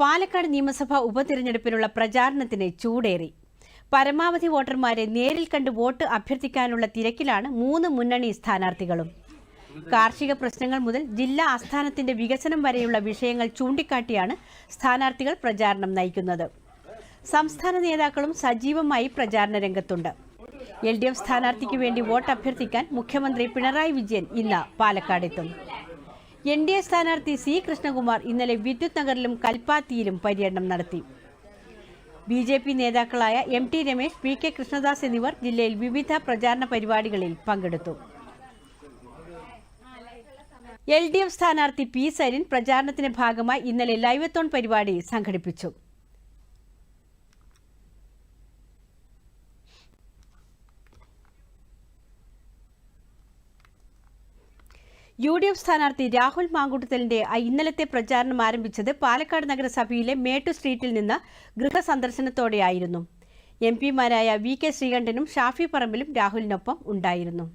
പാലക്കാട് നിയമസഭാ ഉപതിരഞ്ഞെടുപ്പിനുള്ള പ്രചാരണത്തിന് ചൂടേറി. പരമാവധി വോട്ടർമാരെ നേരിൽ കണ്ട് വോട്ട് അഭ്യർത്ഥിക്കാനുള്ള തിരക്കിലാണ് മൂന്ന് മുന്നണി സ്ഥാനാർത്ഥികളും. കാർഷിക പ്രശ്നങ്ങൾ മുതൽ ജില്ലാ ആസ്ഥാനത്തിന്റെ വികസനം വരെയുള്ള വിഷയങ്ങൾ ചൂണ്ടിക്കാട്ടിയാണ് സ്ഥാനാർത്ഥികൾ പ്രചാരണം നയിക്കുന്നത്. സംസ്ഥാന നേതാക്കളും സജീവമായി പ്രചാരണ രംഗത്തുണ്ട്. എൽ ഡി എഫ് സ്ഥാനാർത്ഥിക്ക് വേണ്ടി വോട്ട് അഭ്യർത്ഥിക്കാൻ മുഖ്യമന്ത്രി പിണറായി വിജയൻ ഇന്ന് പാലക്കാടെത്തും. എൻ ഡി എ സ്ഥാനാർത്ഥി സി കൃഷ്ണകുമാർ ഇന്നലെ വിദ്യുത് നഗറിലും കൽപ്പാത്തിയിലും പര്യടനം നടത്തി. ബി ജെ പി നേതാക്കളായ M T Ramesh P K Krishnadas എന്നിവർ ജില്ലയിൽ വിവിധ പ്രചാരണ പരിപാടികളിൽ പങ്കെടുത്തു. എൽ ഡി എഫ് സ്ഥാനാർത്ഥി പി സരിൻ പ്രചാരണത്തിന്റെ ഭാഗമായി ഇന്നലെ ലൈവത്തോൺ പരിപാടി സംഘടിപ്പിച്ചു. യു ഡി എഫ് സ്ഥാനാർത്ഥി രാഹുൽ മാങ്കൂട്ടത്തലിന്റെ ഇന്നലത്തെ പ്രചാരണം ആരംഭിച്ചത് പാലക്കാട് നഗരസഭയിലെ മേട്ടു സ്ട്രീറ്റിൽ നിന്ന് ഗൃഹസന്ദർശനത്തോടെയായിരുന്നു എം പിമാരായ വി കെ ശ്രീകണ്ഠനും ഷാഫി പറമ്പിലും രാഹുലിനൊപ്പം ഉണ്ടായിരുന്നു.